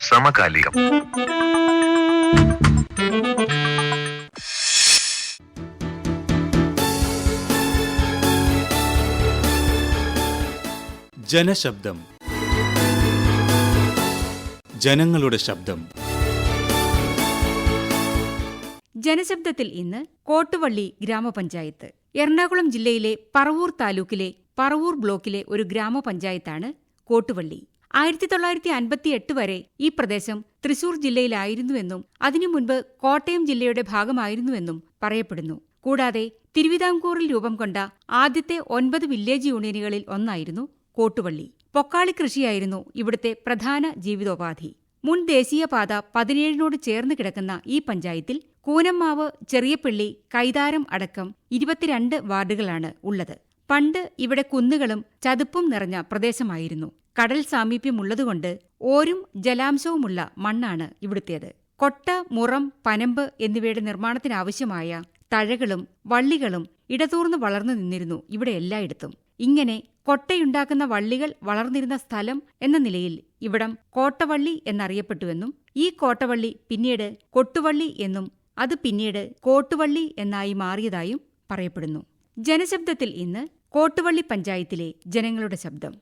സമകാലികം. ജനശബ്ദം. ജനങ്ങളുടെ ശബ്ദം. ജനശബ്ദത്തിൽ ഇന്ന് കോട്ടുവള്ളി ഗ്രാമപഞ്ചായത്ത്. എറണാകുളം ജില്ലയിലെ പറവൂർ താലൂക്കിലെ പറവൂർ ബ്ലോക്കിലെ ഒരു ഗ്രാമപഞ്ചായത്താണ് കോട്ടുവള്ളി. ആയിരത്തി തൊള്ളായിരത്തി അൻപത്തി എട്ട് വരെ ഈ പ്രദേശം തൃശൂർ ജില്ലയിലായിരുന്നുവെന്നും അതിനു മുൻപ് കോട്ടയം ജില്ലയുടെ ഭാഗമായിരുന്നുവെന്നും പറയപ്പെടുന്നു. കൂടാതെ തിരുവിതാംകൂറിൽ രൂപം കൊണ്ട ആദ്യത്തെ ഒൻപത് വില്ലേജ് യൂണിയനുകളിൽ ഒന്നായിരുന്നു കോട്ടുവള്ളി. പൊക്കാളി കൃഷിയായിരുന്നു ഇവിടുത്തെ പ്രധാന ജീവിതോപാധി. മുൻ ദേശീയപാത പതിനേഴിനോട് ചേർന്ന് കിടക്കുന്ന ഈ പഞ്ചായത്തിൽ കൂനമ്മാവ് ചെറിയപ്പള്ളി കൈതാരം അടക്കം ഇരുപത്തിരണ്ട് വാർഡുകളാണ് ഉള്ളത്. പണ്ട് ഇവിടെ കുന്നുകളും ചതുപ്പും നിറഞ്ഞ പ്രദേശമായിരുന്നു. കടൽ സാമീപ്യമുള്ളതുകൊണ്ട് ഓരും ജലാംശവുമുള്ള മണ്ണാണ് ഇവിടുത്തേത്. കൊട്ട മുറം പനമ്പ് എന്നിവയുടെ നിർമ്മാണത്തിനാവശ്യമായ തഴകളും വള്ളികളും ഇടതൂർന്ന് വളർന്നു നിന്നിരുന്നു ഇവിടെ എല്ലായിടത്തും. ഇങ്ങനെ കൊട്ടയുണ്ടാക്കുന്ന വള്ളികൾ വളർന്നിരുന്ന സ്ഥലം എന്ന നിലയിൽ ഇവിടം കോട്ടവള്ളി എന്നറിയപ്പെട്ടുവെന്നും ഈ കോട്ടവള്ളി പിന്നീട് കൊട്ടുവള്ളി എന്നും അത് പിന്നീട് കോട്ടുവള്ളി എന്നായി മാറിയതായും പറയപ്പെടുന്നു. ജനശബ്ദത്തിൽ ഇന്ന് കോട്ടുവള്ളി പഞ്ചായത്തിലെ ജനങ്ങളുടെ ശബ്ദം.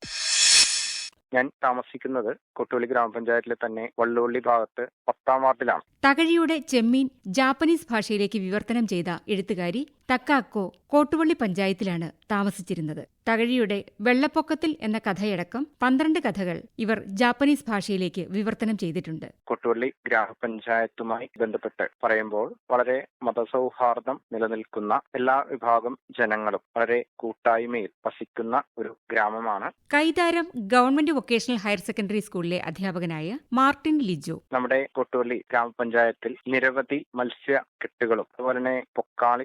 ഞാൻ താമസിക്കുന്നത് കൊട്ടുവള്ളി ഗ്രാമപഞ്ചായത്തിലെ തന്നെ വള്ളുവള്ളി ഭാഗത്ത് പത്താം വാർഡിലാണ്. തകഴിയുടെ ചെമ്മീൻ ജാപ്പനീസ് ഭാഷയിലേക്ക് വിവർത്തനം ചെയ്ത എഴുത്തുകാരി തക്കാക്കോ കോട്ടുവള്ളി പഞ്ചായത്തിലാണ് താമസിച്ചിരുന്നത്. തകഴിയുടെ വെള്ളപ്പൊക്കത്തിൽ എന്ന കഥയടക്കം പന്ത്രണ്ട് കഥകൾ ഇവർ ജാപ്പനീസ് ഭാഷയിലേക്ക് വിവർത്തനം ചെയ്തിട്ടുണ്ട്. കൊട്ടുവള്ളി ഗ്രാമപഞ്ചായത്തുമായി ബന്ധപ്പെട്ട് പറയുമ്പോൾ വളരെ മതസൗഹാർദ്ദം നിലനിൽക്കുന്ന എല്ലാ വിഭാഗം ജനങ്ങളും വളരെ കൂട്ടായ്മയിൽ വസിക്കുന്ന ഒരു ഗ്രാമമാണ്. Kaitharam government vocational higher secondary സ്കൂളിലെ അധ്യാപകനായ മാർട്ടിൻ ലിജോ. നമ്മുടെ കൊട്ടുവള്ളി ഗ്രാമപഞ്ചായത്തിൽ നിരവധി മത്സ്യ കെട്ടുകളും അതുപോലെ തന്നെ പൊക്കാളി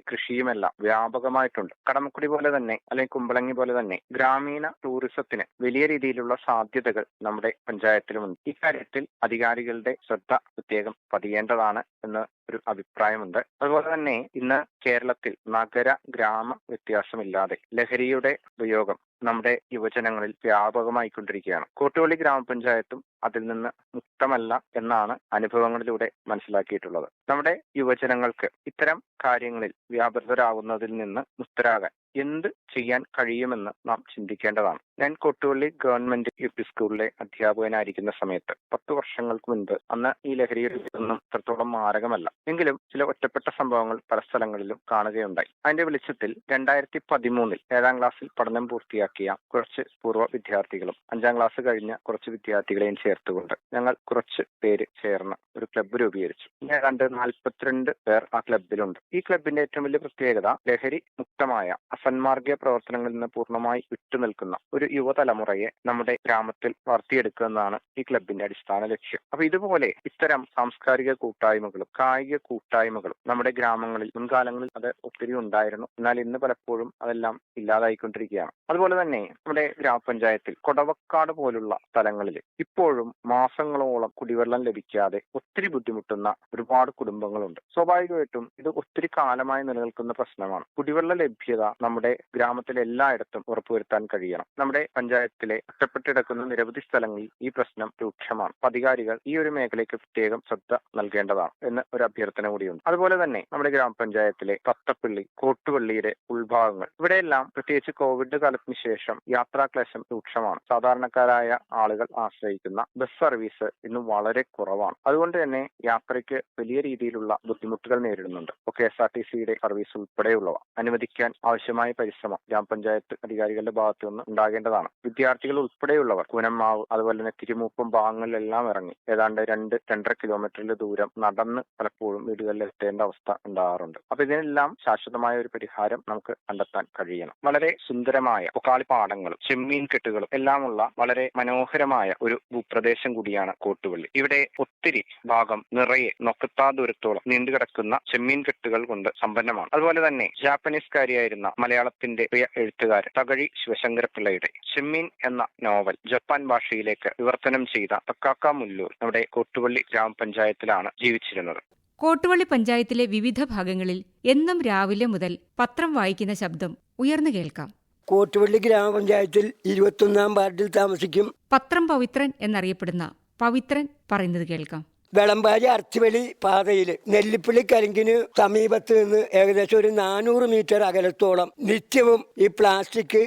കൃഷിയുമെല്ലാം വ്യാപകമായിട്ടുണ്ട്. കടമക്കുടി പോലെ തന്നെ അല്ലെങ്കിൽ കുമ്പളങ്ങി പോലെ തന്നെ ഗ്രാമീണ ടൂറിസത്തിന് വലിയ രീതിയിലുള്ള സാധ്യതകൾ നമ്മുടെ പഞ്ചായത്തിലുമുണ്ട്. ഇക്കാര്യത്തിൽ അധികാരികളുടെ ശ്രദ്ധ പ്രത്യേകം പതിയേണ്ടതാണ് എന്ന് ഒരു അഭിപ്രായമുണ്ട്. അതുപോലെ തന്നെ ഇന്ന് കേരളത്തിൽ നഗര ഗ്രാമ വ്യത്യാസമില്ലാതെ ലഹരിയുടെ ഉപയോഗം നമ്മുടെ യുവജനങ്ങളിൽ വ്യാപകമായിക്കൊണ്ടിരിക്കുകയാണ്. കോട്ടുവള്ളി ഗ്രാമപഞ്ചായത്തും അതിൽ നിന്ന് മുക്തമല്ല എന്നാണ് അനുഭവങ്ങളിലൂടെ മനസ്സിലാക്കിയിട്ടുള്ളത്. നമ്മുടെ യുവജനങ്ങൾക്ക് ഇത്തരം കാര്യങ്ങളിൽ വ്യാപൃതരാകുന്നതിൽ നിന്ന് മുക്തരാകാൻ എന്ത് ചെയ്യാൻ കഴിയുമെന്ന് നാം ചിന്തിക്കേണ്ടതാണ്. ഞാൻ കൊട്ടുവള്ളി ഗവൺമെന്റ് യു പി സ്കൂളിലെ അധ്യാപകനായിരിക്കുന്ന സമയത്ത് പത്ത് വർഷങ്ങൾക്ക് മുൻപ് അന്ന് ഈ ലഹരിയുടെ ഒന്നും അത്രത്തോളം മാരകമല്ല. എങ്കിലും ചില ഒറ്റപ്പെട്ട സംഭവങ്ങൾ പല സ്ഥലങ്ങളിലും കാണുകയുണ്ടായി. അതിന്റെ വെളിച്ചത്തിൽ രണ്ടായിരത്തി പതിമൂന്നിൽ ഏഴാം ക്ലാസ്സിൽ പഠനം പൂർത്തിയാക്കിയ കുറച്ച് പൂർവ വിദ്യാർത്ഥികളും അഞ്ചാം ക്ലാസ് കഴിഞ്ഞ കുറച്ച് വിദ്യാർത്ഥികളെയും ചേർത്തുകൊണ്ട് ഞങ്ങൾ കുറച്ച് പേര് ചേർന്ന് ഒരു ക്ലബ്ബ് രൂപീകരിച്ചു. ഏതാണ്ട് നാൽപ്പത്തിരണ്ട് പേർ ആ ക്ലബ്ബിലുണ്ട് ഈ ക്ലബിന്റെ ഏറ്റവും വലിയ പ്രത്യേകത ലഹരി മുക്തമായ അസന്മാർഗീയ പ്രവർത്തനങ്ങളിൽ നിന്ന് പൂർണമായി വിട്ടുനിൽക്കുന്ന ഒരു യുവതലമുറയെ നമ്മുടെ ഗ്രാമത്തിൽ വളർത്തിയെടുക്കുക എന്നതാണ് ഈ ക്ലബിന്റെ അടിസ്ഥാന ലക്ഷ്യം. അപ്പൊ ഇതുപോലെ ഇത്തരം സാംസ്കാരിക കൂട്ടായ്മകളും കായിക കൂട്ടായ്മകളും നമ്മുടെ ഗ്രാമങ്ങളിൽ മുൻകാലങ്ങളിൽ അത് ഒത്തിരി ഉണ്ടായിരുന്നു. എന്നാൽ ഇന്ന് പലപ്പോഴും അതെല്ലാം ഇല്ലാതായിക്കൊണ്ടിരിക്കുകയാണ്. അതുപോലെ തന്നെ നമ്മുടെ ഗ്രാമപഞ്ചായത്തിൽ കൊടവക്കാട് പോലുള്ള സ്ഥലങ്ങളിൽ ഇപ്പോഴും മാസങ്ങളോളം കുടിവെള്ളം ലഭിക്കാതെ ഒത്തിരി ബുദ്ധിമുട്ടുന്ന ഒരുപാട് കുടുംബങ്ങളുണ്ട്. സ്വാഭാവികമായിട്ടും ഇത് ഒത്തിരി കാലമായി നിലനിൽക്കുന്ന പ്രശ്നമാണ്. കുടിവെള്ള ലഭ്യത നമ്മുടെ ഗ്രാമത്തിലെ എല്ലായിടത്തും ഉറപ്പുവരുത്താൻ കഴിയണം. നമ്മുടെ പഞ്ചായത്തിലെ ഒറ്റപ്പെട്ട് കിടക്കുന്ന നിരവധി സ്ഥലങ്ങളിൽ ഈ പ്രശ്നം രൂക്ഷമാണ്. അധികാരികൾ ഈ ഒരു മേഖലയ്ക്ക് പ്രത്യേകം ശ്രദ്ധ നൽകേണ്ടതാണ് എന്ന് ഒരു അഭ്യർത്ഥന കൂടിയുണ്ട്. അതുപോലെ തന്നെ നമ്മുടെ ഗ്രാമപഞ്ചായത്തിലെ തത്തപ്പള്ളി കോട്ടുപള്ളിയുടെ ഉൾഭാഗങ്ങൾ ഇവിടെയെല്ലാം പ്രത്യേകിച്ച് കോവിഡ് കാലത്തിന് ശേഷം യാത്രാക്ലേശം രൂക്ഷമാണ്. സാധാരണക്കാരായ ആളുകൾ ആശ്രയിക്കുന്ന ബസ് സർവീസ് ഇന്ന് വളരെ കുറവാണ്. അതുകൊണ്ട് തന്നെ യാത്രയ്ക്ക് വലിയ രീതിയിലുള്ള ബുദ്ധിമുട്ടുകൾ നേരിടുന്നുണ്ട്. കെ എസ് ആർ ടി സിയുടെ സർവീസ് ഉൾപ്പെടെയുള്ളവ. അനുവദിക്കാൻ ആവശ്യമായ പരിശ്രമം ഗ്രാമപഞ്ചായത്ത് അധികാരികളുടെ ഭാഗത്തു നിന്ന് ഉണ്ടാകേണ്ടതാണ്. വിദ്യാർത്ഥികൾ ഉൾപ്പെടെയുള്ളവർ കുനമാവ് അതുപോലെ തന്നെ തിരുമൂപ്പം ഭാഗങ്ങളിലെല്ലാം ഇറങ്ങി. ഏതാണ്ട് രണ്ട് രണ്ടര കിലോമീറ്ററിൽ ദൂരം നടന്ന് പലപ്പോഴും വീടുകളിൽ എത്തേണ്ട അവസ്ഥ ഉണ്ടാകാറുണ്ട്. അപ്പൊ ഇതിനെല്ലാം ശാശ്വതമായ ഒരു പരിഹാരം നമുക്ക് കണ്ടെത്താൻ കഴിയണം. വളരെ സുന്ദരമായ പൊക്കാളിപ്പാടങ്ങളും ചെമ്മീൻ കെട്ടുകളും എല്ലാമുള്ള വളരെ മനോഹരമായ ഒരു ഭൂപ്രദേശം കൂടിയാണ് കോട്ടുപള്ളി ഇവിടെ ഒത്തിരി ഭാഗം നിറയെ നൊക്കത്താ ദൂരത്തോളം നീണ്ടുകിടക്കുന്ന ചെമ്മീൻ കെട്ടുകൾ കൊണ്ട് സമ്പന്നമാണ്. അതുപോലെ തന്നെ ജാപ്പനീസ് ജാപ്പനീസ്കാരിയായിരുന്ന മലയാളത്തിന്റെ പ്രിയ എഴുത്തുകാരൻ തകഴി ശിവശങ്കരപിള്ളയുടെ ചെമ്മീൻ എന്ന നോവൽ ജപ്പാൻ ഭാഷയിലേക്ക് വിവർത്തനം ചെയ്ത തക്കാക്ക മുല്ലൂർ നമ്മുടെ കോട്ടുപള്ളി ഗ്രാമപഞ്ചായത്തിലാണ് ജീവിച്ചിരുന്നത്. കോട്ടുവള്ളി പഞ്ചായത്തിലെ വിവിധ ഭാഗങ്ങളിൽ എന്നും രാവിലെ മുതൽ പത്രം വായിക്കുന്ന ശബ്ദം ഉയർന്നു കേൾക്കാം. കോട്ടുപള്ളി ഗ്രാമപഞ്ചായത്തിൽ ഇരുപത്തൊന്നാം വാർഡിൽ താമസിക്കും പത്രം പവിത്രൻ എന്നറിയപ്പെടുന്ന പവിത്രൻ പറയുന്നത് കേൾക്കാം. വെളമ്പാരി അർച്ചുവെളി പാതയിൽ നെല്ലിപ്പള്ളി കരിങ്കിന് സമീപത്ത് നിന്ന് ഏകദേശം ഒരു നാനൂറ് മീറ്റർ അകലത്തോളം നിത്യവും ഈ പ്ലാസ്റ്റിക്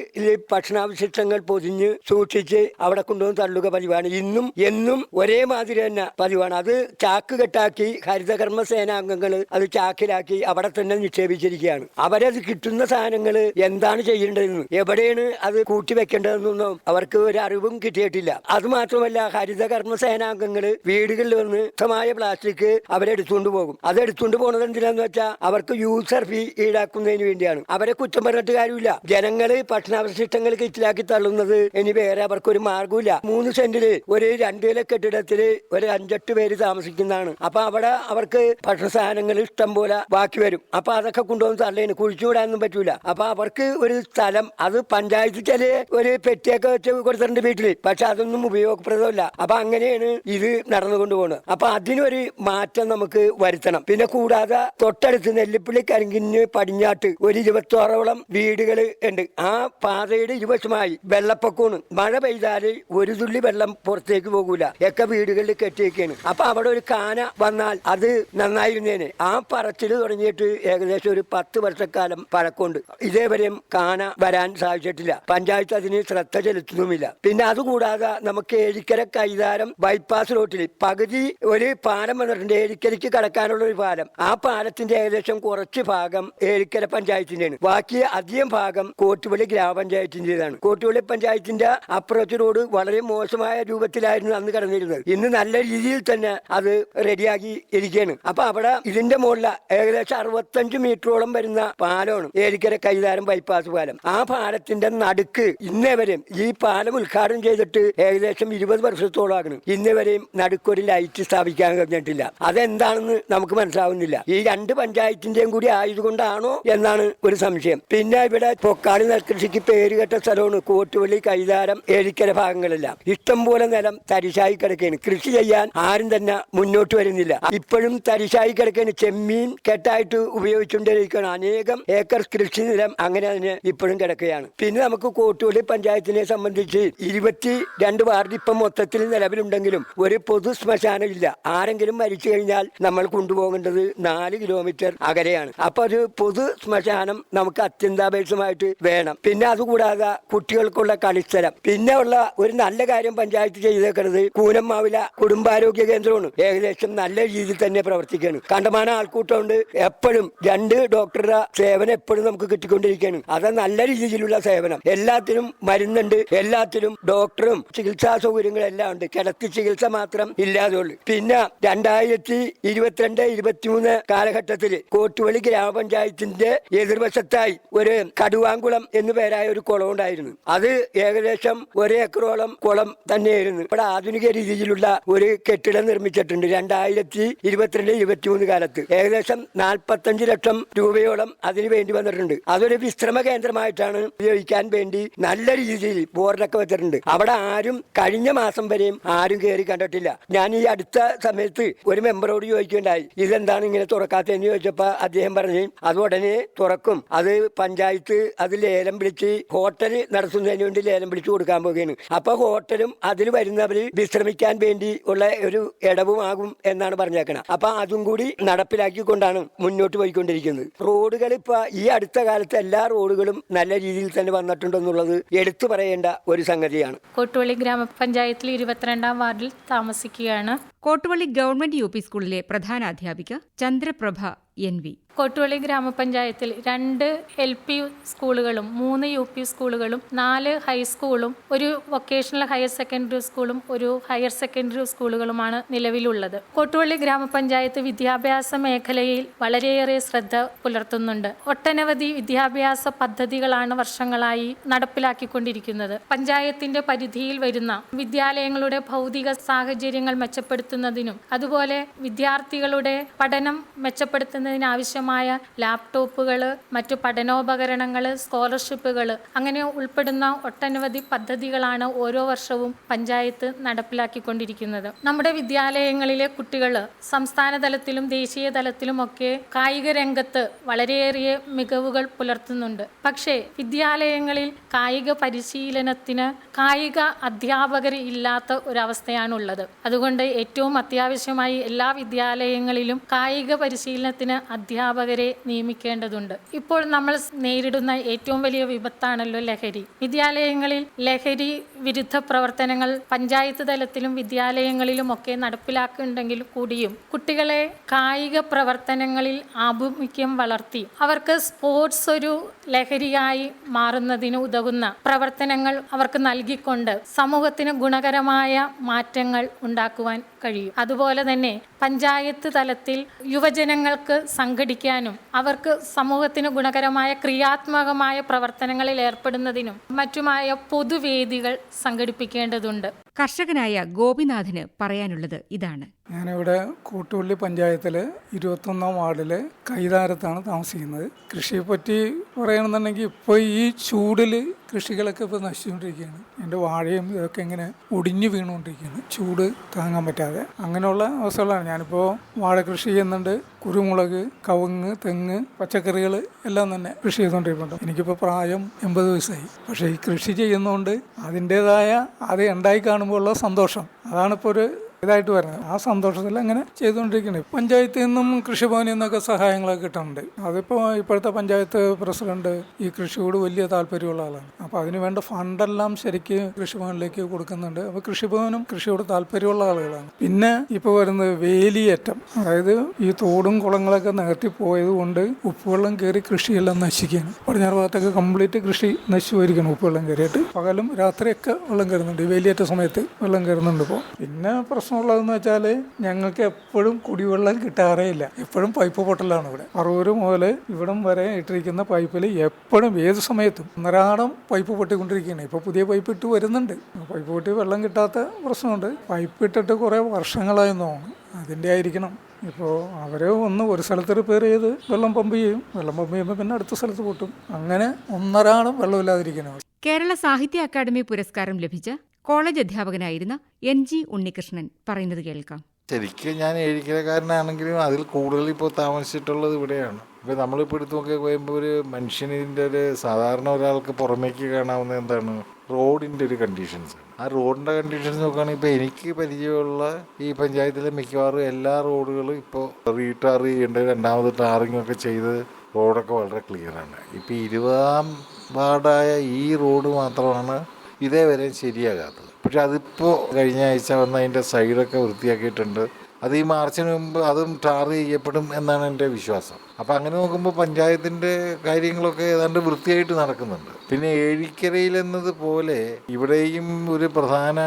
ഭക്ഷണാവശിഷ്ടങ്ങൾ പൊതിഞ്ഞ് സൂക്ഷിച്ച് അവിടെ കൊണ്ടുവന്ന് തള്ളുക പതിവാണ്. ഇന്നും എന്നും ഒരേ മാതിരി തന്നെ പതിവാണ്. അത് ചാക്ക് കെട്ടാക്കി ഹരിതകർമ്മ സേനാംഗങ്ങൾ അത് ചാക്കിലാക്കി അവിടെ തന്നെ നിക്ഷേപിച്ചിരിക്കുകയാണ്. അവരത് കിട്ടുന്ന സാധനങ്ങൾ എന്താണ് ചെയ്യേണ്ടതെന്ന് എവിടെയാണ് അത് കൂട്ടി വെക്കേണ്ടതെന്നൊന്നും അവർക്ക് ഒരു അറിവും കിട്ടിയിട്ടില്ല. അത് മാത്രമല്ല ഹരിതകർമ്മ സേനാംഗങ്ങൾ വീടുകളിൽ വന്ന് ശുദ്ധമായ പ്ലാസ്റ്റിക് അവരെടുത്തുകൊണ്ട് പോകും. അത് എടുത്തുകൊണ്ട് പോകുന്നത് എന്തിനാന്ന് വെച്ചാൽ അവർക്ക് യൂസർ ഫീ ഈടാക്കുന്നതിന് വേണ്ടിയാണ്. അവരെ കുറ്റം പറഞ്ഞിട്ട് കാര്യമില്ല. ജനങ്ങൾ ഭക്ഷണാവശിഷ്ടങ്ങൾ കിറ്റിലാക്കി തള്ളുന്നത് ഇനി വേറെ അവർക്ക് ഒരു മാർഗമില്ല മൂന്ന് സെന്റിൽ ഒരു രണ്ട് നില കെട്ടിടത്തിൽ ഒരു അഞ്ചെട്ട് പേര് താമസിക്കുന്നതാണ്. അപ്പൊ അവിടെ അവർക്ക് ഭക്ഷണ സാധനങ്ങൾ ഇഷ്ടം പോലെ ബാക്കി വരും. അപ്പൊ അതൊക്കെ കൊണ്ടുവന്ന് തള്ളേന് കുഴിച്ചുവിടാനൊന്നും പറ്റൂല. അപ്പൊ അവർക്ക് ഒരു സ്ഥലം അത് പഞ്ചായത്തിൽ ചില ഒരു പെട്ടിയൊക്കെ വെച്ച് കൊടുത്തിട്ടുണ്ട് വീട്ടിൽ. പക്ഷെ അതൊന്നും ഉപയോഗപ്രദമല്ല. അപ്പൊ അങ്ങനെയാണ് ഇത് നടന്നുകൊണ്ട് പോകുന്നത്. അപ്പൊ അതിനൊരു മാറ്റം നമുക്ക് വരുത്തണം. പിന്നെ കൂടാതെ തൊട്ടടുത്ത് നെല്ലിപ്പള്ളി കരിങ്കിന് പടിഞ്ഞാട്ട് ഒരു ഇരുപത്തോറോളം വീടുകൾ ഉണ്ട്. ആ പാതയുടെ ഇരുവശമായി വെള്ളപ്പൊക്കമാണ്. മഴ പെയ്താൽ ഒരു തുള്ളി വെള്ളം പുറത്തേക്ക് പോകൂല. ഒക്കെ വീടുകളിൽ കെട്ടിയേക്കാണ്. അപ്പൊ അവിടെ ഒരു കാന വന്നാൽ അത് നന്നായിരുന്നേനെ. ആ പറച്ചിൽ തുടങ്ങിയിട്ട് ഏകദേശം ഒരു പത്ത് വർഷക്കാലം പഴക്കമുണ്ട്. ഇതേവരെയും കാന വരാൻ സാധിച്ചിട്ടില്ല. പഞ്ചായത്ത് അതിന് ശ്രദ്ധ ചെലുത്തുന്നുമില്ല. പിന്നെ അതുകൂടാതെ നമുക്ക് ഏഴിക്കര കൈതാരം ബൈപ്പാസ് റോട്ടിൽ പകുതി ഒരു പാലം വന്നിട്ടുണ്ട് ഏരിക്കരയ്ക്ക് കടക്കാനുള്ള ഒരു പാലം. ആ പാലത്തിന്റെ ഏകദേശം കുറച്ച് ഭാഗം ഏരിക്കര പഞ്ചായത്തിന്റെയാണ്. ബാക്കി അധികം ഭാഗം കോട്ടുപള്ളി ഗ്രാമപഞ്ചായത്തിന്റേതാണ്. കോട്ടുപള്ളി പഞ്ചായത്തിന്റെ അപ്രോച്ച് റോഡ് വളരെ മോശമായ രൂപത്തിലായിരുന്നു അന്ന് കടന്നിരുന്നത്. ഇന്ന് നല്ല രീതിയിൽ തന്നെ അത് റെഡിയാക്കി ഇരിക്കുകയാണ്. അപ്പൊ അവിടെ ഇതിന്റെ മുകളിൽ ഏകദേശം അറുപത്തഞ്ച് മീറ്ററോളം വരുന്ന പാലമാണ് ഏരിക്കര കൈതാരം ബൈപ്പാസ് പാലം. ആ പാലത്തിന്റെ നടുക്ക് ഇന്നേ വരെയും ഈ പാലം ഉദ്ഘാടനം ചെയ്തിട്ട് ഏകദേശം ഇരുപത് വർഷത്തോളം ആകണം ഇന്നേ വരെയും നടുക്കൊരു ലൈറ്റ് സ്ഥാപിക്കാൻ കഴിഞ്ഞിട്ടില്ല. അതെന്താണെന്ന് നമുക്ക് മനസ്സിലാവുന്നില്ല. ഈ രണ്ട് പഞ്ചായത്തിന്റെയും കൂടി ആയതുകൊണ്ടാണോ എന്നാണ് ഒരു സംശയം. പിന്നെ ഇവിടെ പൊക്കാളി നെൽകൃഷിക്ക് പേരുകെട്ട സ്ഥലമാണ് കോട്ടുവള്ളി കൈതാരം ഏഴിക്കര ഭാഗങ്ങളെല്ലാം. ഇഷ്ടംപോലെ നിലം തരിശായി കിടക്കുകയാണ് കൃഷി ചെയ്യാൻ ആരും തന്നെ മുന്നോട്ട് വരുന്നില്ല. ഇപ്പോഴും തരിശായി കിടക്കുകയാണ് ചെമ്മീൻ കെട്ടായിട്ട് ഉപയോഗിച്ചുകൊണ്ടിരിക്കുകയാണ് അനേകം ഏക്കർ കൃഷി നിലം അങ്ങനെ തന്നെ ഇപ്പോഴും കിടക്കുകയാണ്. പിന്നെ നമുക്ക് കോട്ടുവള്ളി പഞ്ചായത്തിനെ സംബന്ധിച്ച് ഇരുപത്തി രണ്ട് വാർഡ് ഇപ്പം മൊത്തത്തിൽ നിലവിലുണ്ടെങ്കിലും ഒരു പൊതു ശ്മശാനം ഇല്ല ആരെങ്കിലും മരിച്ചു കഴിഞ്ഞാൽ നമ്മൾ കൊണ്ടുപോകേണ്ടത് നാല് കിലോമീറ്റർ അകലെയാണ്. അപ്പൊ ഒരു പൊതു ശ്മശാനം നമുക്ക് അത്യന്താപേക്ഷമായിട്ട് വേണം. പിന്നെ അതുകൂടാതെ കുട്ടികൾക്കുള്ള കളിസ്ഥലം. പിന്നെ ഉള്ള ഒരു നല്ല കാര്യം പഞ്ചായത്ത് ചെയ്തേക്കുന്നത് കൂനമ്മാവില കുടുംബാരോഗ്യ കേന്ദ്രമാണ്. ഏകദേശം നല്ല രീതിയിൽ തന്നെ പ്രവർത്തിക്കുകയാണ്. കണ്ടമാനം ആൾക്കൂട്ടമുണ്ട്. എപ്പോഴും രണ്ട് ഡോക്ടറുടെ സേവനം എപ്പോഴും നമുക്ക് കിട്ടിക്കൊണ്ടിരിക്കുകയാണ്. അത് നല്ല രീതിയിലുള്ള സേവനം. എല്ലാത്തിനും മരുന്നുണ്ട്. എല്ലാത്തിനും ഡോക്ടറും ചികിത്സാ സൗകര്യങ്ങളും എല്ലാം ഉണ്ട്. കിടത്തി ചികിത്സ മാത്രം ഇല്ലാതെ ഉള്ളു. പിന്നെ രണ്ടായിരത്തി ഇരുപത്തിരണ്ട് ഇരുപത്തിമൂന്ന് കാലഘട്ടത്തിൽ കോട്ടുവളി ഗ്രാമപഞ്ചായത്തിന്റെ എതിർവശത്തായി ഒരു കടുവാങ്കുളം എന്നു പേരായ ഒരു കുളം ഉണ്ടായിരുന്നു. അത് ഏകദേശം ഒരേക്കറോളം കുളം തന്നെയായിരുന്നു. ഇവിടെ ആധുനിക രീതിയിലുള്ള ഒരു കെട്ടിടം നിർമ്മിച്ചിട്ടുണ്ട് രണ്ടായിരത്തി ഇരുപത്തിരണ്ട് ഇരുപത്തിമൂന്ന് കാലത്ത്. ഏകദേശം നാൽപ്പത്തഞ്ച് ലക്ഷം രൂപയോളം അതിന് വേണ്ടി വന്നിട്ടുണ്ട്. അതൊരു വിശ്രമ കേന്ദ്രമായിട്ടാണ് ഉപയോഗിക്കാൻ വേണ്ടി നല്ല രീതിയിൽ ബോർഡൊക്കെ വെച്ചിട്ടുണ്ട്. അവിടെ ആരും കഴിഞ്ഞ മാസം വരെയും ആരും കയറി കണ്ടിട്ടില്ല. ഞാൻ ഈ അടുത്ത സമയത്ത് ഒരു മെമ്പറോട് ചോദിക്കുകയുണ്ടായി ഇതെന്താണ് ഇങ്ങനെ തുറക്കാത്തതെന്ന് ചോദിച്ചപ്പോ അദ്ദേഹം പറഞ്ഞു അത് ഉടനെ തുറക്കും. അത് പഞ്ചായത്ത് അത് ലേലം വിളിച്ച് ഹോട്ടൽ നടത്തുന്നതിന് വേണ്ടി ലേലം വിളിച്ചു കൊടുക്കാൻ പോകുകയാണ് അപ്പൊ ഹോട്ടലും അതിൽ വരുന്നവര് വിശ്രമിക്കാൻ വേണ്ടി ഉള്ള ഒരു ഇടവുമാകും എന്നാണ് പറഞ്ഞേക്കണം. അപ്പൊ അതും കൂടി നടപ്പിലാക്കിക്കൊണ്ടാണ് മുന്നോട്ട് പോയിക്കൊണ്ടിരിക്കുന്നത്. റോഡുകൾ ഇപ്പൊ ഈ അടുത്ത കാലത്ത് എല്ലാ റോഡുകളും നല്ല രീതിയിൽ തന്നെ വന്നിട്ടുണ്ടെന്നുള്ളത് എടുത്തു പറയേണ്ട ഒരു സംഗതിയാണ്. കോട്ടുവള്ളി ഗ്രാമപഞ്ചായത്തിൽ ഇരുപത്തിരണ്ടാം വാർഡിൽ താമസിക്കുകയാണ്. കോട്ടുവള്ളി ഗവൺമെന്റ് യു പി സ്കൂളിലെ പ്രധാന അധ്യാപിക ചന്ദ്രപ്രഭ എൻ വി. കോട്ടുവള്ളി ഗ്രാമപഞ്ചായത്തിൽ രണ്ട് എൽ പി സ്കൂളുകളും മൂന്ന് യു പി സ്കൂളുകളും നാല് ഹൈസ്കൂളും ഒരു വൊക്കേഷണൽ ഹയർ സെക്കൻഡറി സ്കൂളും ഒരു ഹയർ സെക്കൻഡറി സ്കൂളുകളുമാണ് നിലവിലുള്ളത്. കോട്ടുവള്ളി ഗ്രാമപഞ്ചായത്ത് വിദ്യാഭ്യാസ മേഖലയിൽ വളരെയേറെ ശ്രദ്ധ പുലർത്തുന്നുണ്ട്. ഒട്ടനവധി വിദ്യാഭ്യാസ പദ്ധതികളാണ് വർഷങ്ങളായി നടപ്പിലാക്കിക്കൊണ്ടിരിക്കുന്നത്. പഞ്ചായത്തിന്റെ പരിധിയിൽ വരുന്ന വിദ്യാലയങ്ങളുടെ ഭൗതിക സാഹചര്യങ്ങൾ മെച്ചപ്പെടുത്തുന്നതിനും അതുപോലെ വിദ്യാർത്ഥികളുടെ പഠനം മെച്ചപ്പെടുത്തുന്നതിനാവശ്യമായ ആവശ്യമായ ലാപ്ടോപ്പുകൾ മറ്റു പഠനോപകരണങ്ങൾ സ്കോളർഷിപ്പുകൾ അങ്ങനെ ഉൾപ്പെടുന്ന ഒട്ടനവധി പദ്ധതികളാണ് ഓരോ വർഷവും പഞ്ചായത്ത് നടപ്പിലാക്കിക്കൊണ്ടിരിക്കുന്നത്. നമ്മുടെ വിദ്യാലയങ്ങളിലെ കുട്ടികൾ സംസ്ഥാന തലത്തിലും ദേശീയ തലത്തിലുമൊക്കെ കായിക രംഗത്ത് വളരെയേറിയ മികവുകൾ പുലർത്തുന്നുണ്ട്. പക്ഷേ വിദ്യാലയങ്ങളിൽ കായിക പരിശീലനത്തിന് കായിക അധ്യാപകർ ഇല്ലാത്ത ഒരവസ്ഥയാണുള്ളത്. അതുകൊണ്ട് ഏറ്റവും അത്യാവശ്യമായി എല്ലാ വിദ്യാലയങ്ങളിലും കായിക പരിശീലനത്തിന് അധ്യാപകരെ നിയമിക്കേണ്ടതുണ്ട്. ഇപ്പോൾ നമ്മൾ നേരിടുന്ന ഏറ്റവും വലിയ വിപത്താണല്ലോ ലഹരി. വിദ്യാലയങ്ങളിൽ ലഹരി വിരുദ്ധ പ്രവർത്തനങ്ങൾ പഞ്ചായത്ത് തലത്തിലും വിദ്യാലയങ്ങളിലും ഒക്കെ നടപ്പിലാക്കുന്നുണ്ടെങ്കിൽ കൂടിയും കുട്ടികളെ കായിക പ്രവർത്തനങ്ങളിൽ ആഭിമുഖ്യം വളർത്തി അവർക്ക് സ്പോർട്സ് ഒരു ലഹരിയായി മാറുന്നതിന് ഉതകുന്ന പ്രവർത്തനങ്ങൾ അവർക്ക് നൽകിക്കൊണ്ട് സമൂഹത്തിന് ഗുണകരമായ മാറ്റങ്ങൾ ഉണ്ടാക്കുവാൻ കഴിയും. അതുപോലെ തന്നെ പഞ്ചായത്ത് തലത്തിൽ യുവജനങ്ങൾക്ക് സംഘടിക്കാനും അവർക്ക് സമൂഹത്തിന് ഗുണകരമായ ക്രിയാത്മകമായ പ്രവർത്തനങ്ങളിൽ ഏർപ്പെടുന്നതിനും മറ്റുമായ പൊതുവേദികൾ സംഘടിപ്പിക്കേണ്ടതുണ്ട്. കർഷകനായ ഗോപിനാഥന് പറയാനുള്ളത് ഇതാണ്. ഞാനിവിടെ കൂട്ടുപള്ളി പഞ്ചായത്തിൽ ഇരുപത്തൊന്നാം വാർഡിൽ കൈതാരത്താണ് താമസിക്കുന്നത്. കൃഷിയെ പറ്റി പറയണമെന്നുണ്ടെങ്കിൽ ഇപ്പോൾ ഈ ചൂടിൽ കൃഷികളൊക്കെ ഇപ്പോൾ നശിച്ചുകൊണ്ടിരിക്കുകയാണ്. എന്റെ വാഴയും ഇതൊക്കെ ഇങ്ങനെ ഒടിഞ്ഞു വീണുകൊണ്ടിരിക്കുകയാണ്. ചൂട് താങ്ങാൻ പറ്റാതെ. അങ്ങനെയുള്ള അവസ്ഥകളാണ്. ഞാനിപ്പോൾ വാഴ കൃഷി ചെയ്യുന്നുണ്ട്. കുരുമുളക് കവുങ്ങ് തെങ്ങ് പച്ചക്കറികൾ എല്ലാം തന്നെ കൃഷി ചെയ്തുകൊണ്ടിരിക്കുന്നുണ്ട് എനിക്കിപ്പോൾ പ്രായം എൺപത് വയസ്സായി. പക്ഷേ ഈ കൃഷി ചെയ്യുന്നതുകൊണ്ട് അതിന്റേതായ അത് ഉണ്ടായി കാണുമ്പോൾ ഉള്ള സന്തോഷം. അതാണിപ്പോൾ ഒരു ഇതായിട്ട് വരുന്നത്. ആ സന്തോഷത്തിൽ അങ്ങനെ ചെയ്തുകൊണ്ടിരിക്കുന്നത് പഞ്ചായത്തിൽ നിന്നും കൃഷിഭവനിൽ നിന്നൊക്കെ സഹായങ്ങളൊക്കെ കിട്ടുന്നുണ്ട് അതിപ്പോൾ ഇപ്പോഴത്തെ പഞ്ചായത്ത് പ്രസിഡന്റ് ഈ കൃഷിയോട് വലിയ താല്പര്യമുള്ള ആളാണ്. അപ്പോൾ അതിന് വേണ്ട ഫണ്ടെല്ലാം ശരിക്ക് കൃഷിഭവനിലേക്ക് കൊടുക്കുന്നുണ്ട്. അപ്പോൾ കൃഷിഭവനും കൃഷിയോട് താല്പര്യമുള്ള ആളുകളാണ്. പിന്നെ ഇപ്പോൾ വരുന്നത് വേലിയേറ്റം. അതായത് ഈ തോടും കുളങ്ങളൊക്കെ നികത്തി പോയത് കൊണ്ട് ഉപ്പുവെള്ളം കയറി കൃഷിയെല്ലാം നശിക്കുകയാണ്. പടിഞ്ഞാറ് ഭാഗത്തൊക്കെ കംപ്ലീറ്റ് കൃഷി നശിച്ചു പോയിരിക്കണം ഉപ്പുവെള്ളം കയറിയിട്ട്. പകലും രാത്രിയൊക്കെ വെള്ളം കയറുന്നുണ്ട്. വേലിയേറ്റ സമയത്ത് വെള്ളം കയറുന്നുണ്ട് ഇപ്പോൾ പിന്നെ പ്രശ്നമുള്ളതെന്ന് വെച്ചാൽ ഞങ്ങൾക്ക് എപ്പോഴും കുടിവെള്ളം കിട്ടാറേ ഇല്ല. എപ്പോഴും പൈപ്പ് പൊട്ടലാണ് ഇവിടെ. അറൂര് മുതൽ ഇവിടം വരെ ഇട്ടിരിക്കുന്ന പൈപ്പിൽ എപ്പോഴും ഏത് സമയത്തും ഒന്നരാടം പൈപ്പ് പൊട്ടിക്കൊണ്ടിരിക്കുകയാണ്. ഇപ്പോൾ പുതിയ പൈപ്പ് ഇട്ട് വരുന്നുണ്ട്. പൈപ്പ് പൊട്ടി വെള്ളം കിട്ടാത്ത പ്രശ്നമുണ്ട്. പൈപ്പ് ഇട്ടിട്ട് കുറേ വർഷങ്ങളായി തോന്നുന്നു. അതിന്റെ ആയിരിക്കണം. ഇപ്പോൾ അവർ ഒന്ന് ഒരു സ്ഥലത്ത് റിപ്പയർ ചെയ്ത് വെള്ളം പമ്പ് ചെയ്യും. വെള്ളം പമ്പ് ചെയ്യുമ്പോൾ പിന്നെ അടുത്ത സ്ഥലത്ത് പൊട്ടും. അങ്ങനെ ഒന്നരാടം വെള്ളമില്ലാതിരിക്കണം കേരള സാഹിത്യ അക്കാദമി പുരസ്കാരം ലഭിച്ച കോളേജ് അധ്യാപകനായിരുന്ന എൻ ജി ഉണ്ണികൃഷ്ണൻ പറയുന്നത് കേൾക്കാം. ശരിക്കും ഞാൻ ഏഴിക്കരക്കാരനാണെങ്കിലും അതിൽ കൂടുതൽ ഇപ്പോൾ താമസിച്ചിട്ടുള്ളത് ഇവിടെയാണ്. ഇപ്പോൾ നമ്മളിപ്പോൾ എടുത്തു നോക്കി കഴിയുമ്പോൾ ഒരു മനുഷ്യനിന്റെ ഒരു സാധാരണ ഒരാൾക്ക് പുറമേക്ക് കാണാവുന്ന എന്താണ്? റോഡിന്റെ ഒരു കണ്ടീഷൻസ് ആ റോഡിന്റെ കണ്ടീഷൻസ് നോക്കുകയാണെങ്കിൽ ഇപ്പോൾ എനിക്ക് പരിചയമുള്ള ഈ പഞ്ചായത്തിലെ മിക്കവാറും എല്ലാ റോഡുകളും ഇപ്പോൾ റീടാർ ചെയ്യേണ്ട രണ്ടാമത് ടാറിങ് ഒക്കെ ചെയ്ത് റോഡൊക്കെ വളരെ ക്ലിയറാണ് ഇപ്പോൾ ഇരുപതാം വാർഡായ ഈ റോഡ് മാത്രമാണ് ഇതേവരെ ശരിയാകാത്തത്. പക്ഷെ അതിപ്പോൾ കഴിഞ്ഞ ആഴ്ച വന്ന് അതിന്റെ സൈഡൊക്കെ വൃത്തിയാക്കിയിട്ടുണ്ട്. അത് ഈ മാർച്ചിന് മുമ്പ് അതും ടാർ ചെയ്യപ്പെടും എന്നാണ് എന്റെ വിശ്വാസം. അപ്പം അങ്ങനെ നോക്കുമ്പോൾ പഞ്ചായത്തിന്റെ കാര്യങ്ങളൊക്കെ ഏതാണ്ട് വൃത്തിയായിട്ട് നടക്കുന്നുണ്ട്. പിന്നെ ഏഴിക്കരയിൽ എന്നതുപോലെ ഇവിടെയും ഒരു പ്രധാന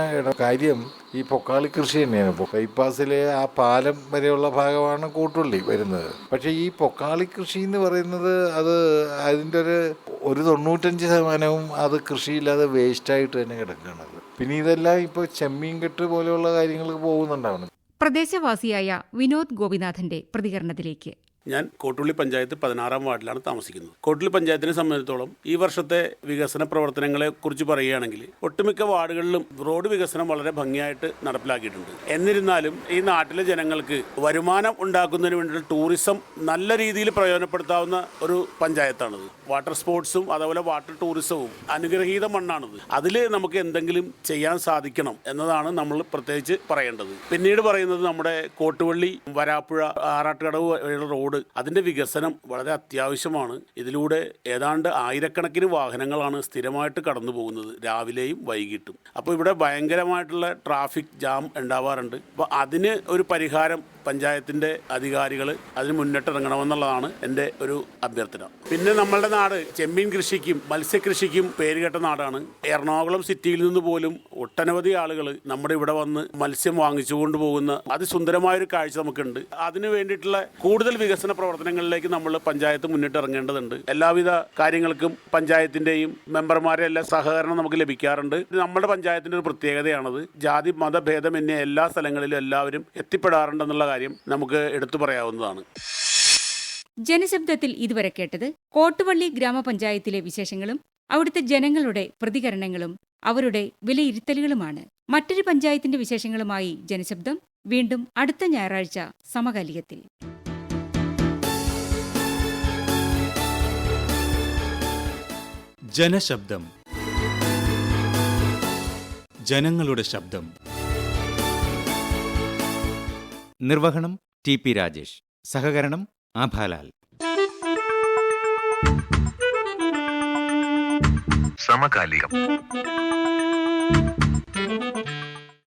കാര്യം ഈ പൊക്കാളി കൃഷി തന്നെയാണ്. ബൈപ്പാസിലെ ആ പാലം വരെയുള്ള ഭാഗമാണ് കൂട്ടുള്ളി വരുന്നത്. പക്ഷേ ഈ പൊക്കാളി കൃഷി എന്ന് പറയുന്നത് അത് അതിന്റെ ഒരു ഒരു തൊണ്ണൂറ്റഞ്ച് ശതമാനവും അത് കൃഷിയില്ലാതെ വേസ്റ്റായിട്ട് തന്നെ കിടക്കുകയാണ് പിന്നെ ഇതെല്ലാം ഇപ്പോൾ ചെമ്മീൻ കെട്ട് പോലെയുള്ള കാര്യങ്ങൾക്ക് പോകുന്നുണ്ടാവണം. പ്രദേശവാസിയായ വിനോദ് ഗോപിനാഥന്റെ പ്രതികരണത്തിലേക്ക്. ഞാൻ കോട്ടുള്ളി പഞ്ചായത്ത് പതിനാറാം വാർഡിലാണ് താമസിക്കുന്നത്. കോട്ടുള്ളി പഞ്ചായത്തിനെ സംബന്ധിച്ചിടത്തോളം ഈ വർഷത്തെ വികസന പ്രവർത്തനങ്ങളെ കുറിച്ച് പറയുകയാണെങ്കിൽ ഒട്ടുമിക്ക വാർഡുകളിലും റോഡ് വികസനം വളരെ ഭംഗിയായിട്ട് നടപ്പിലാക്കിയിട്ടുണ്ട്. എന്നിരുന്നാലും ഈ നാട്ടിലെ ജനങ്ങൾക്ക് വരുമാനം ഉണ്ടാക്കുന്നതിന് വേണ്ടിയിട്ട് ടൂറിസം നല്ല രീതിയിൽ പ്രയോജനപ്പെടുത്താവുന്ന ഒരു പഞ്ചായത്താണിത്. വാട്ടർ സ്പോർട്സും അതേപോലെ വാട്ടർ ടൂറിസവും അനുഗ്രഹീത മണ്ണാണിത്. അതിൽ നമുക്ക് എന്തെങ്കിലും ചെയ്യാൻ സാധിക്കണം എന്നതാണ് നമ്മൾ പ്രത്യേകിച്ച് പറയേണ്ടത്. പിന്നീട് പറയുന്നത് നമ്മുടെ കോട്ടുവള്ളി വരാപ്പുഴ ആറാട്ടുകടവ് വഴിയുള്ള റോഡ് അതിന്റെ വികസനം വളരെ അത്യാവശ്യമാണ്. ഇതിലൂടെ ഏതാണ്ട് ആയിരക്കണക്കിന് വാഹനങ്ങളാണ് സ്ഥിരമായിട്ട് കടന്നു പോകുന്നത് രാവിലെയും വൈകിട്ടും. അപ്പോൾ ഇവിടെ ഭയങ്കരമായിട്ടുള്ള ട്രാഫിക് ജാം ഉണ്ടാവാറുണ്ട്. അപ്പോൾ അതിന് ഒരു പരിഹാരം പഞ്ചായത്തിന്റെ അധികാരികൾ അതിന് മുന്നിട്ടിറങ്ങണമെന്നുള്ളതാണ് എന്റെ ഒരു അഭ്യർത്ഥന. പിന്നെ നമ്മളുടെ നാട് ചെമ്മീൻ കൃഷിക്കും മത്സ്യകൃഷിക്കും പേരുകേട്ട നാടാണ്. എറണാകുളം സിറ്റിയിൽ നിന്ന് പോലും ഒട്ടനവധി ആളുകൾ നമ്മുടെ ഇവിടെ വന്ന് മത്സ്യം വാങ്ങിച്ചു കൊണ്ടുപോകുന്ന അതിസുന്ദരമായൊരു കാഴ്ച നമുക്കുണ്ട്. അതിന് വേണ്ടിയിട്ടുള്ള കൂടുതൽ വികസന പ്രവർത്തനങ്ങളിലേക്ക് നമ്മൾ പഞ്ചായത്ത് മുന്നിട്ടിറങ്ങേണ്ടതുണ്ട്. എല്ലാവിധ കാര്യങ്ങൾക്കും പഞ്ചായത്തിന്റെയും മെമ്പർമാരെ എല്ലാ സഹകരണം നമുക്ക് ലഭിക്കാറുണ്ട്. നമ്മുടെ പഞ്ചായത്തിന്റെ ഒരു പ്രത്യേകതയാണത്. ജാതി മതഭേദം മതഭേദമന്യേ എല്ലാ സ്ഥലങ്ങളിലും എല്ലാവരും എത്തിപ്പെടാറുണ്ടെന്നുള്ള കാര്യം നമുക്ക് എടുത്തു പറയാവുന്നതാണ്. ജനശബ്ദത്തിൽ ഇതുവരെ കേട്ടത് കോട്ടുവള്ളി ഗ്രാമപഞ്ചായത്തിലെ വിശേഷങ്ങളും അവിടുത്തെ ജനങ്ങളുടെ പ്രതികരണങ്ങളും അവരുടെ വിലയിരുത്തലുകളുമാണ്. മറ്റൊരു പഞ്ചായത്തിന്റെ വിശേഷങ്ങളുമായി ജനശബ്ദം വീണ്ടും അടുത്ത ഞായറാഴ്ച സമകാലികത്തിൽ. ജനശബ്ദം. ജനങ്ങളുടെ ശബ്ദം. നിർവഹണം ടി പി രാജേഷ്. സഹകരണം ആഭാലാൽ സമകാലികം.